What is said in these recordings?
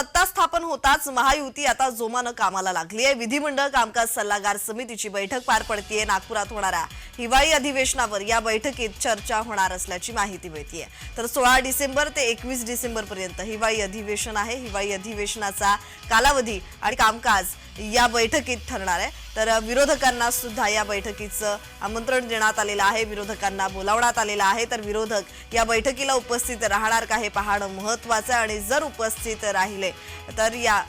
सत्ता स्थापन होताच महायुती आता जोमानं कामाला लागली आहे. विधिमंडळ कामकाज सल्लागार समितीची बैठक पार पडतीये. नागपुरात होणाऱ्या हिवाळी अधिवेशनावर या बैठकीत चर्चा होणार असल्याची माहिती मिळतीये. तर सोळा डिसेंबर ते एकवीस डिसेंबर पर्यंत हिवाळी अधिवेशन आहे. हिवाळी अधिवेशनाचा कालावधी आणि कामकाज या बैठकीत ठरणार आहे. तर विरोधकांना सुद्धा या बैठकीचं आमंत्रण देण्यात आलेलं आहे. विरोधकांना बोलावण्यात आलेलं आहे. तर विरोधक या बैठकीला उपस्थित राहणार का हे पाहणं महत्वाचं आहे. आणि जर उपस्थित राहिले तर या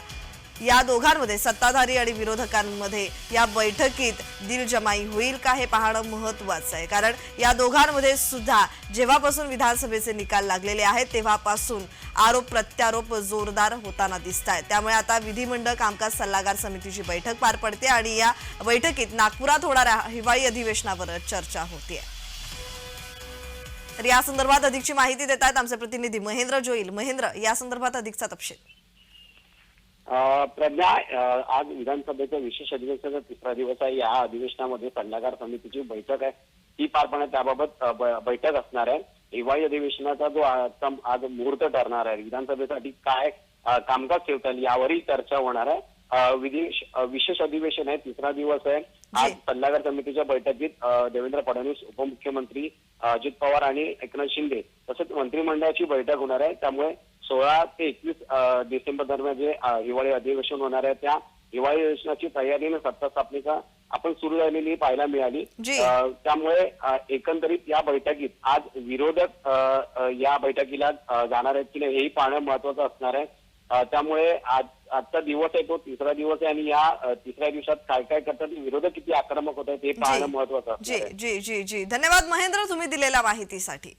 या दोघांमध्ये सत्ताधारी आणि विरोधकांमध्ये या बैठकीत दिलजमाई होईल का हे पाहणं महत्वाचं आहे. कारण या दोघांमध्ये सुद्धा जेव्हापासून विधानसभेचे निकाल लागलेले आहेत तेव्हापासून आरोप प्रत्यारोप जोरदार होताना दिसत आहेत त्यामुळे आता विधिमंडळ कामकाज सल्लागार समितीची बैठक पार पडते आणि या बैठकीत नागपुरात होणाऱ्या हिवाळी अधिवेशनावर चर्चा होतीये तर या संदर्भात अधिकची माहिती देत आहेत आमचे प्रतिनिधी महेंद्र जोईल. महेंद्र या संदर्भात अधिकचा तपशील. प्रज्ञा आज विधानसभेचं विशेष अधिवेशनाचा तिसरा दिवस आहे. या अधिवेशनामध्ये सल्लागार समितीची बैठक आहे. ती पार पाडण्यात त्याबाबत बैठक असणार आहे. हिवाळी अधिवेशनाचा जो आज मुहूर्त ठरणार आहे. विधानसभेसाठी काय कामकाज ठेवता येईल यावरही चर्चा होणार आहे. विदेश विशेष अधिवेशन आहे. तिसरा दिवस आहे. आज सल्लागार समितीच्या बैठकीत देवेंद्र फडणवीस उपमुख्यमंत्री अजित पवार आणि एकनाथ शिंदे तसंच मंत्रिमंडळाची बैठक होणार आहे. त्यामुळे सोळा ते एकवीस डिसेंबर दरम्यान जे हिवाळी अधिवेशन होणार आहे त्या हिवाळी अधिवेशनाची तयारीने सत्ता स्थापनेचा आपण सुरू झालेली पाहायला मिळाली. त्यामुळे एकंदरीत या बैठकीत आज विरोधक या बैठकीला जाणार आहेत की नाही हेही पाहणं महत्वाचं असणार आहे. त्यामुळे आज आजचा दिवस आहे तो तिसरा दिवस आहे आणि या तिसऱ्या दिवसात काय काय करतात विरोधक किती आक्रमक होत आहेत हे पाहणं महत्वाचं जी जी जी. धन्यवाद महेंद्र तुम्ही दिलेल्या माहितीसाठी.